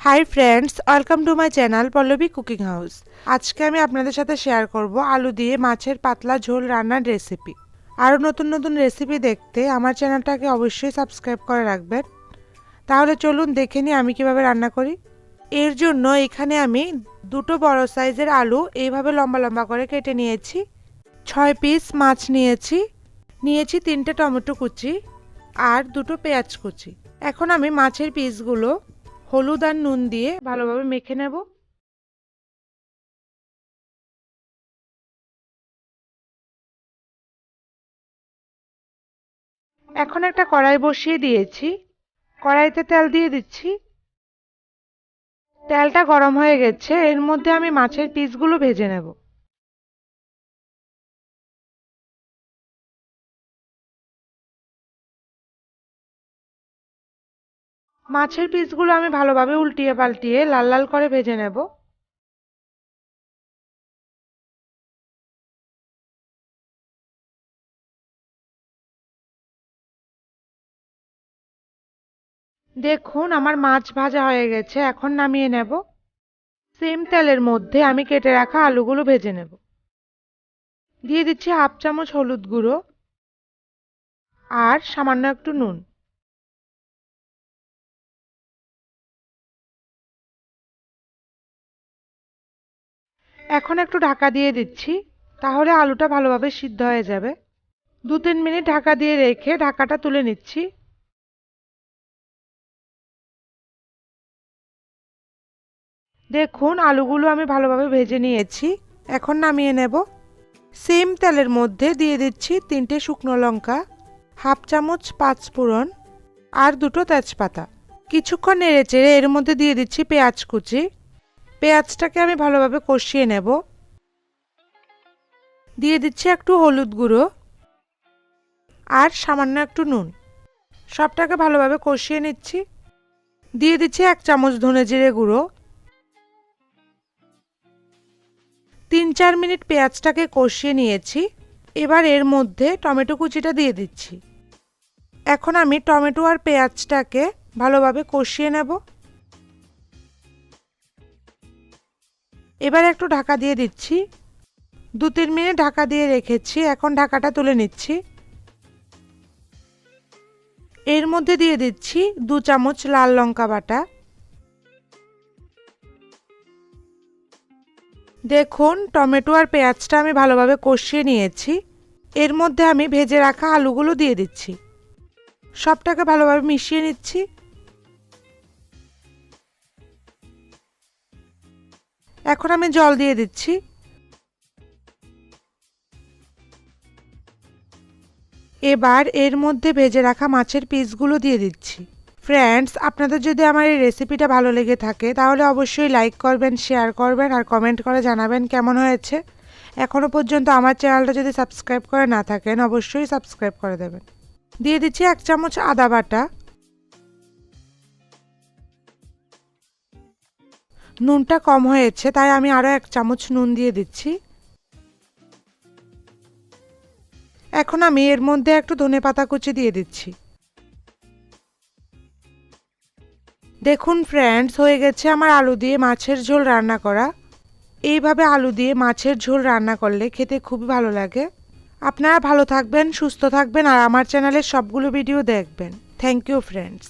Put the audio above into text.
Hi friends welcome to my channel Pallavi cooking house আজকে আমি আপনাদের সাথে শেয়ার করব আলু দিয়ে মাছের পাতলা ঝোল রান্নার রেসিপি আরও নতুন নতুন রেসিপি দেখতে আমার চ্যানেলটাকে অবশ্যই সাবস্ক্রাইব করে রাখবেন। তাহলে চলুন দেখে নিই আমি কীভাবে রান্না করি। এর জন্য এখানে আমি দুটো বড় সাইজের আলু এইভাবে লম্বা লম্বা করে কেটে নিয়েছি। ছয় পিস মাছ নিয়েছি। নিয়েছি তিনটে টমেটো কুচি আর দুটো পেঁয়াজ কুচি। এখন আমি মাছের পিসগুলো হলুদ আর নুন দিয়ে ভালোভাবে মেখে নেব। এখন একটা কড়াই বসিয়ে দিয়েছি। কড়াইতে তেল দিয়ে দিচ্ছি। তেলটা গরম হয়ে গেছে, এর মধ্যে আমি মাছের পিসগুলো ভেজে নেব। মাছের পিসগুলো আমি ভালোভাবে উল্টিয়ে পাল্টিয়ে লাল লাল করে ভেজে নেব। দেখুন, আমার মাছ ভাজা হয়ে গেছে, এখন নামিয়ে নেব। সেম তেলের মধ্যে আমি কেটে রাখা আলুগুলো ভেজে নেব। দিয়ে দিচ্ছি হাফ চামচ হলুদ গুঁড়ো আর সামান্য একটু নুন। এখন একটু ঢাকা দিয়ে দিচ্ছি, তাহলে আলুটা ভালোভাবে সিদ্ধ হয়ে যাবে। দু তিন মিনিট ঢাকা দিয়ে রেখে ঢাকাটা তুলে নিচ্ছি। দেখুন, আলুগুলো আমি ভালোভাবে ভেজে নিয়েছি। এখন নামিয়ে নেব। সেম তেলের মধ্যে দিয়ে দিচ্ছি তিনটে শুকনো লঙ্কা, হাফ চামচ পাঁচ ফোড়ন আর দুটো তেজপাতা। কিছুক্ষণ নেড়ে চেড়ে এর মধ্যে দিয়ে দিচ্ছি পেঁয়াজ কুচি। পেঁয়াজটাকে আমি ভালোভাবে কষিয়ে নেব। দিয়ে দিচ্ছি একটু হলুদ গুঁড়ো আর সামান্য একটু নুন। সবটাকে ভালোভাবে কষিয়ে নিচ্ছি। দিয়ে দিচ্ছি এক চামচ ধনে জিরে গুঁড়ো। তিন চার মিনিট পেঁয়াজটাকে কষিয়ে নিয়েছি। এবার এর মধ্যে টমেটো কুচিটা দিয়ে দিচ্ছি। এখন আমি টমেটো আর পেঁয়াজটাকে ভালোভাবে কষিয়ে নেব। এবার একটু ঢাকা দিয়ে দিচ্ছি। দু তিন মিনিট ঢাকা দিয়ে রেখেছি, এখন ঢাকাটা তুলে নিচ্ছি। এর মধ্যে দিয়ে দিচ্ছি দু চামচ লাল লঙ্কা বাটা। দেখুন, টমেটো আর পেঁয়াজটা আমি ভালোভাবে কষিয়ে নিয়েছি। এর মধ্যে আমি ভেজে রাখা আলুগুলো দিয়ে দিচ্ছি। সবটাকে ভালোভাবে মিশিয়ে নিচ্ছি। এখন আমি জল দিয়ে দিচ্ছি। এবার এর মধ্যে ভেজে রাখা মাছের পিসগুলো দিয়ে দিচ্ছি। ফ্রেন্ডস আপনাদের যদি আমার এই রেসিপিটা ভালো লেগে থাকে, তাহলে অবশ্যই লাইক করবেন শেয়ার করবেন, আর কমেন্ট করে জানাবেন কেমন হয়েছে। এখনও পর্যন্ত আমার চ্যানেলটা যদি সাবস্ক্রাইব করে না থাকেন, অবশ্যই সাবস্ক্রাইব করে দেবেন। দিয়ে দিচ্ছি এক চামচ আদা বাটা। নুনটা কম হয়েছে, তাই আমি আরও এক চামচ নুন দিয়ে দিচ্ছি। এখন আমি এর মধ্যে একটু ধনে পাতা কুচি দিয়ে দিচ্ছি। দেখুন ফ্রেন্ডস হয়ে গেছে আমার আলু দিয়ে মাছের ঝোল রান্না করা। এইভাবে আলু দিয়ে মাছের ঝোল রান্না করলে খেতে খুবই ভালো লাগে। আপনারা ভালো থাকবেন, সুস্থ থাকবেন, আর আমার চ্যানেলের সবগুলো ভিডিও দেখবেন। Thank you friends